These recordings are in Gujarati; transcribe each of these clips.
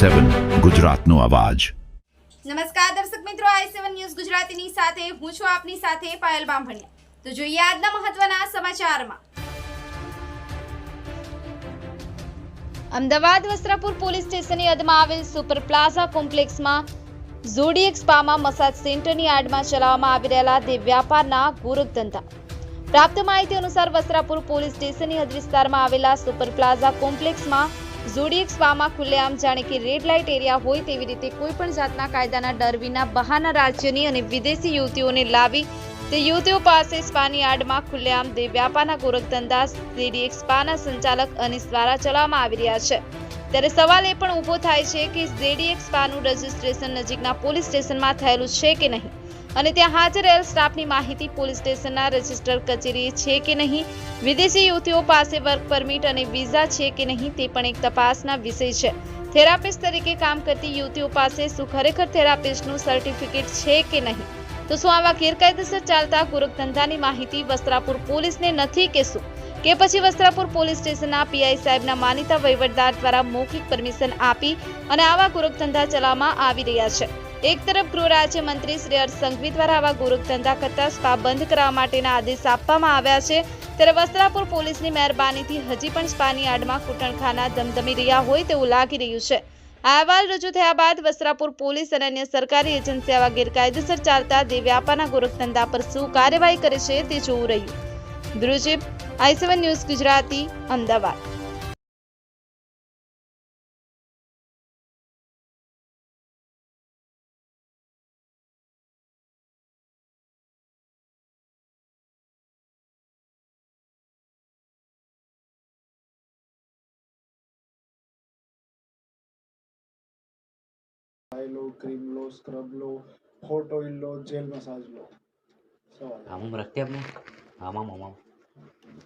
સેવન ગુજરાતનો અવાજ. નમસ્કાર દર્શક મિત્રો આઈ સેવન ન્યૂઝ ગુજરાતીની સાથે હું છું આપની સાથે પાયલ બામભણિયા. તો જોઈએ આજના મહત્વના સમાચારમાં. અમદાવાદ વસ્ત્રાપુર પોલીસ સ્ટેશનની હદમાં આવેલ સુપર પ્લાઝા કોમ્પ્લેક્સમાં ઝોડીએક સ્પામાં મસાજ સેન્ટરની આડમાં ચલાવવામાં આવી રહેલા તે વ્યાપારના ગોરખ ધંધા પ્રાપ્ત માહિતી અનુસાર વસ્ત્રાપુર પોલીસ સ્ટેશનની હદ વિસ્તારમાં આવેલા સુપર પ્લાઝા કોમ્પ્લેક્સમાં ઝોડિએક્સ સ્પામાં ખુલ્લેઆમ જાણે કે રેડ લાઇટ એરિયા હોય તેવી રીતે કોઈપણ જાતના કાયદાના ડર વિના બહારના રાજ્યની અને વિદેશી યુવતીઓને લાવી તે યુવતીઓ પાસે સ્પાની આડમાં ખુલ્લેઆમ વ્યાપારના ગોરખધંધા ઝેડીએક્સ સ્પાના સંચાલક અનિસ દ્વારા ચલાવવામાં આવી રહ્યા છે. ત્યારે સવાલ એ પણ ઊભો થાય છે કે ઝેડીએક્સ સ્પાનું રજિસ્ટ્રેશન નજીકના પોલીસ સ્ટેશનમાં થયેલું છે કે નહીં? અને ત્યાં હાજર રહેલ સ્ટાફની માહિતી પોલીસ સ્ટેશનના રજિસ્ટર કચેરીએ છે કે નહીં? વિદેશી યુવતીઓ પાસે વર્ક પરમિટ અને વિઝા છે કે નહીં તે પણ એક તપાસના વિષય છે. થેરાપિસ્ટ તરીકે કામ કરતી યુવતીઓ પાસે શું ખરેખર થેરાપિસ્ટનું સર્ટિફિકેટ છે કે નહીં? તો શું આવા ગેરકાયદેસર ચાલતા ધંધાની માહિતી વસ્ત્રાપુર પોલીસને નથી કે શું? કે પછી વસ્ત્રાપુર પોલીસ સ્ટેશનના પીઆઈ સાહેબના માનીતા વહીવટદાર દ્વારા મૌખિક પરમિશન આપી અને આવા ગોરખધંધા ચલાવવામાં આવી રહ્યા છે? એક તરફ ગૃહ રાજ્ય મંત્રી શ્રી હર્ષ સંઘવી દ્વારા આવા ગોરખધંધા કરતા સ્પા બંધ કરવા માટેના આદેશ આપવામાં આવ્યા છે. ત્યારે વસ્ત્રાપુર પોલીસની મહેરબાનીથી હજી પણ સ્પાની આડમાં કૂટણખાના ધમધમી રહ્યા હોય તેવું લાગી રહ્યું છે. આ અહેવાલ રજૂ થયા બાદ વસ્ત્રાપુર પોલીસ અને અન્ય સરકારી એજન્સી આવા ગેરકાયદેસર ચાલતા દેહ વ્યાપારના ગોરખધંધા પર શું કાર્યવાહી કરે છે તે જોવું રહ્યું. ધ્રુજીપ આઈ ન્યૂઝ ગુજરાતી, અમદાવાદ. लो क्रीम लो स्क्रब लो हॉट ऑयल लो जेल मसाज लो। जाएगा। हमाम रखते हैं अपने। हमाम हमाम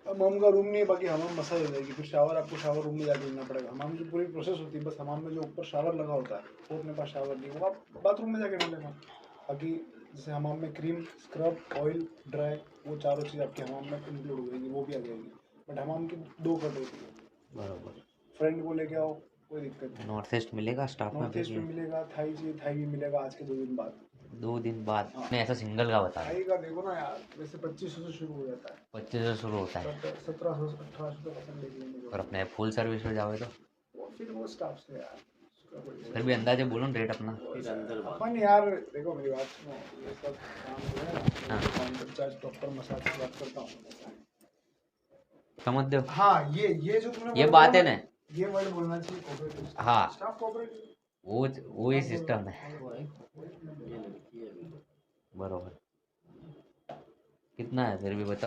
अब हमाम का रूम नहीं है बाकी हमाम मसाज हो जाएगी। फिर शावर आपको शावर रूम में जाके लेना पड़ेगा। हमाम की पूरी प्रोसेस होती है बस हमाम में जो ऊपर शावर लगा होता है वो अपने पास शावर नहीं वो आप बाथरूम में जाके ले लेना। बाकी जैसे हमाम में क्रीम स्क्रब ऑयल ड्राई वो चारों चीज़ आपके हमाम में इंक्लूड हो जाएगी वो भी आ जाएगी। बट हमाम की दो कट होती है। बराबर। फ्रेंड को लेके आओ कोई दिक्कत नहीं। नॉर्थ ईस्ट मिलेगा स्टाफ में नॉर्थ ईस्ट में मिलेगा थाई चाहिए थाई भी मिलेगा आज के दो दिन बाद। दो दिन बाद। हाँ। ऐसा सिंगल का बता थाई का देखो ना यार वैसे पच्चीस सौ से शुरू हो जाता है। पच्चीस से शुरू होता है। सत्रह सौ अठारह सौ तक और अपने फुल सर्विस में जाओगे तो? फिर वो स्टाफ से यार फिर भी अंदाजे बोलो ना रेट अपना। अपन यार देखो मेरी बात सुनो ये सब काम जो है ना। चार्ज प्रॉपर मसाज की बात करता हूँ। समझ दो हाँ? ये ये जो तुमने ये बात है ना? ये वर्ड बोलना चाहिए कोऑपरेटिव हाँ। स्टाफ कोऑपरेटिव वो वो ही। सिस्टम है बराबर। कितना है फिर भी बताओ।